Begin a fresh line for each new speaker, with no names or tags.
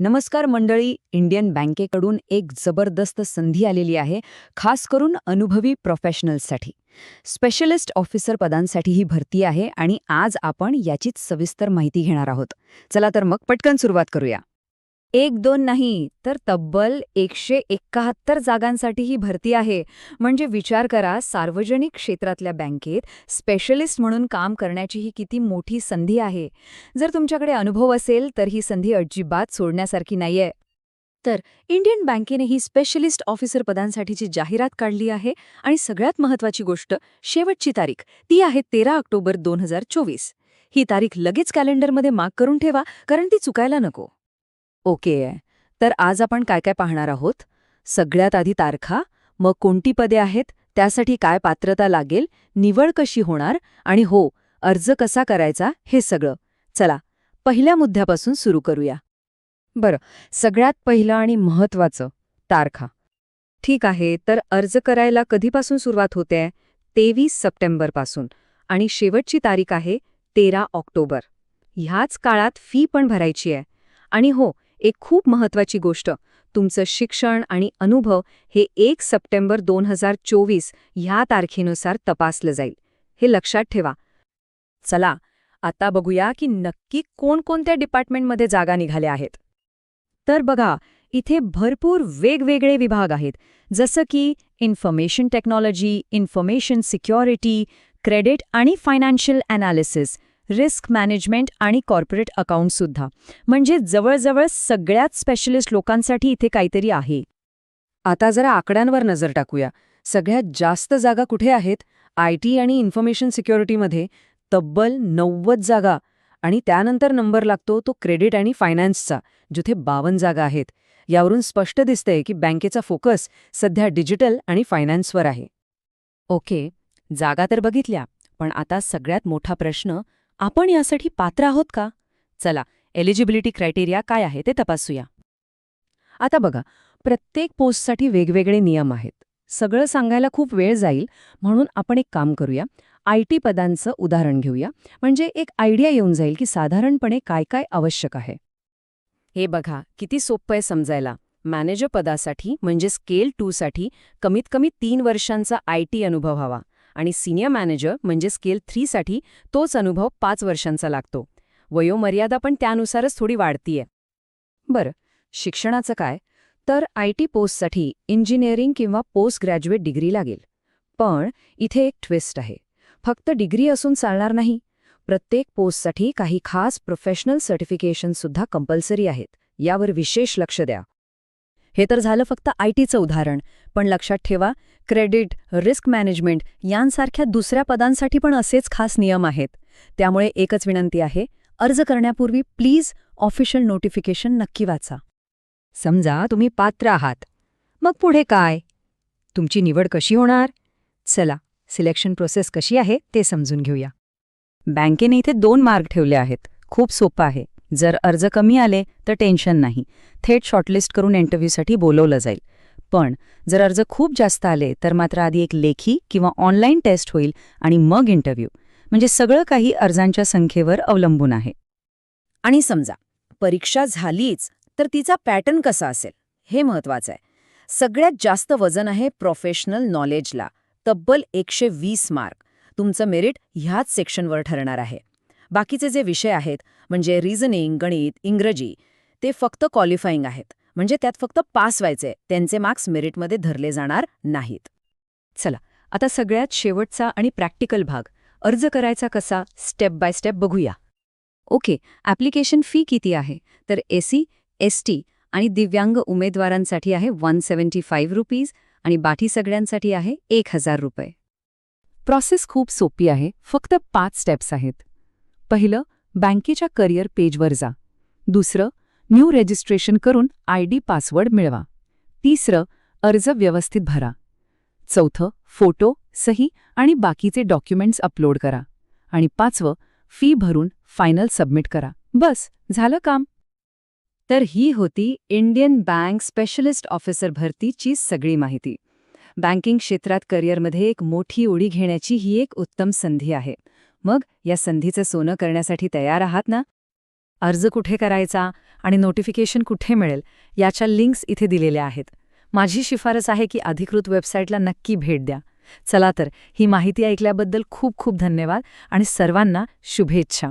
नमस्कार मंडळी इंडियन बँकेकडून एक जबरदस्त संधी आलेली आहे खास करून अनुभवी प्रोफेशनल्ससाठी स्पेशलिस्ट ऑफिसर पदांसाठी ही भरती आहे आणि आज आपण याचीच सविस्तर माहिती घेणार आहोत. चला तर मग पटकन सुरुवात करूया. एक दोन नाही तर तब्बल एकशे एक्काहत्तर जागांसाठी ही भरती आहे. म्हणजे विचार करा सार्वजनिक क्षेत्रातल्या बँकेत स्पेशलिस्ट म्हणून काम करण्याची ही किती मोठी संधी आहे. जर तुमच्याकडे अनुभव असेल तर ही संधी अजिबात सोडण्यासारखी नाहीये. तर इंडियन बँकेने ही स्पेशलिस्ट ऑफिसर पदांसाठीची जाहिरात काढली आहे आणि सगळ्यात महत्वाची गोष्ट शेवटची तारीख ती आहे तेरा ऑक्टोबर दोन हजार चोवीस. ही तारीख लगेच कॅलेंडरमध्ये मार्क करून ठेवा कारण ती चुकायला नको. ओके तर आज आपण काय काय पाहणार आहोत? सगळ्यात आधी तारखा मग कोणती पदे आहेत त्यासाठी काय पात्रता लागेल निवड कशी होणार आणि हो अर्ज कसा करायचा हे सगळं. चला पहिल्या मुद्द्यापासून सुरू करूया. बरं सगळ्यात पहिलं आणि महत्वाचं तारखा. ठीक आहे तर अर्ज करायला कधीपासून सुरुवात होते? तेवीस सप्टेंबरपासून. आणि शेवटची तारीख आहे तेरा ऑक्टोबर. ह्याच काळात फी पण भरायची आहे. आणि हो एक खूप महत्वाची गोष्ट. तुमचं शिक्षण आणि अनुभव हे एक सप्टेंबर दोन हजार चोवीस ह्या तारखेनुसार तपासलं जाईल. हे लक्षात ठेवा. चला आता बघूया की नक्की कोणकोणत्या डिपार्टमेंटमध्ये जागा निघाल्या आहेत. तर बघा इथे भरपूर वेगवेगळे विभाग आहेत. जसं की information technology information security credit आणि फायनान्शियल अनालिसिस. रिस्क मॅनेजमेंट आणि कॉर्पोरेट अकाउंटसुद्धा म्हणजे जवळजवळ सगळ्यात स्पेशलिस्ट लोकांसाठी इथे काहीतरी आहे. आता जरा आकड्यांवर नजर टाकूया. सगळ्यात जास्त जागा कुठे आहेत? आय टी आणि इन्फॉर्मेशन सिक्युरिटीमध्ये तब्बल नव्वद जागा. आणि त्यानंतर नंबर लागतो तो क्रेडिट आणि फायनान्सचा जिथे बावन्न जागा आहेत. यावरून स्पष्ट दिसतंय की बँकेचा फोकस सध्या डिजिटल आणि फायनान्सवर आहे. ओके जागा तर बघितल्या पण आता सगळ्यात मोठा प्रश्न आपण यासाठी पात्र आहोत का? चला एलिजिबिलिटी क्रायटेरिया काय आहे ते तपासूया. आता बघा प्रत्येक पोस्टसाठी वेगवेगळे नियम आहेत. सगळं सांगायला खूप वेळ जाईल म्हणून आपण एक काम करूया. आय टी पदांचं उदाहरण घेऊया. म्हणजे एक आयडिया येऊन जाईल की साधारणपणे काय काय आवश्यक आहे. हे बघा किती सोपं आहे समजायला. मॅनेजर पदासाठी म्हणजे स्केल टूसाठी कमीत कमी तीन वर्षांचा आय टी अनुभव हवा. आणि सिनियर मॅनेजर म्हणजे स्केल थ्रीसाठी तोच अनुभव पाच वर्षांचा लागतो. वयोमर्यादा पण त्यानुसारच थोडी वाढतीये. बरं शिक्षणाचं काय? तर आय टी पोस्टसाठी इंजिनिअरिंग किंवा पोस्ट ग्रॅज्युएट डिग्री लागेल. पण इथे एक ट्विस्ट आहे. फक्त डिग्री असून चालणार नाही. प्रत्येक पोस्टसाठी काही खास प्रोफेशनल सर्टिफिकेशनसुद्धा कंपल्सरी आहेत. यावर विशेष लक्ष द्या. हे तर झालं फक्त आय टीचं उदाहरण. पण लक्षात ठेवा क्रेडिट रिस्क मॅनेजमेंट यांसारख्या दुसऱ्या पदांसाठी पण असेच खास नियम आहेत. त्यामुळे एकच विनंती आहे अर्ज करण्यापूर्वी प्लीज ऑफिशियल नोटिफिकेशन नक्की वाचा. समजा तुम्ही पात्र आहात. मग पुढे काय? तुमची निवड कशी होणार? चला सिलेक्शन प्रोसेस कशी आहे ते समजून घेऊया. बँकेने इथे दोन मार्ग ठेवले आहेत. खूप सोपं आहे. जर अर्ज कमी आले तर टेन्शन नाही. थेट शॉर्टलिस्ट करून इंटरव्ह्यूसाठी बोलवलं जाईल. पण जर अर्ज खूप जास्त आले तर मात्र आधी एक लेखी किंवा ऑनलाईन टेस्ट होईल आणि मग इंटरव्ह्यू. म्हणजे सगळं काही अर्जांच्या संख्येवर अवलंबून आहे. आणि समजा परीक्षा झालीच तर तिचा पॅटर्न कसा असेल? हे महत्वाचं आहे. सगळ्यात जास्त वजन आहे प्रोफेशनल नॉलेजला. तब्बल एकशे वीस मार्क. तुमचं मेरिट ह्याच सेक्शनवर ठरणार आहे. बाकीचे जे विषय आहेत म्हणजे रिझनिंग गणित इंग्रजी ते फक्त क्वालिफाईंग आहेत. म्हणजे त्यात फक्त पास व्हायचे त्यांचे मार्क्स मेरिटमध्ये धरले जाणार नाहीत. चला आता सगळ्यात शेवटचा आणि प्रॅक्टिकल भाग. अर्ज करायचा कसा? स्टेप बाय स्टेप बघूया. ओके ॲप्लिकेशन फी किती आहे? तर एसी एस टी आणि दिव्यांग उमेदवारांसाठी आहे वन सेवन्टी फाईव्ह रुपीज आणि बाकी सगळ्यांसाठी आहे एक हजार रुपये. प्रोसेस खूप सोपी आहे फक्त पाच स्टेप्स आहेत. पहिलं बँकेच्या करिअर पेजवर जा. दुसरं न्यू रजिस्ट्रेशन करून आय डी पासवर्ड मिळवा. तिसरं अर्ज व्यवस्थित भरा. चौथं फोटो सही आणि बाकीचे डॉक्युमेंट्स अपलोड करा. आणि पाचवं फी भरून फायनल सबमिट करा. बस झालं काम. तर ही होती इंडियन बँक स्पेशलिस्ट ऑफिसर भरतीची सगळी माहिती. बँकिंग क्षेत्रात करिअरमध्ये एक मोठी उडी घेण्याची ही एक उत्तम संधी आहे. मग या संधीचं सोनं करण्यासाठी तयार आहात ना? अर्ज कुठे करायचा
आणि नोटिफिकेशन कुठे मिळेल याच्या लिंक्स इथे दिलेल्या आहेत. माझी शिफारस आहे की अधिकृत वेबसाईटला नक्की भेट द्या. चला तर ही माहिती ऐकल्याबद्दल खूप खूप धन्यवाद आणि सर्वांना शुभेच्छा.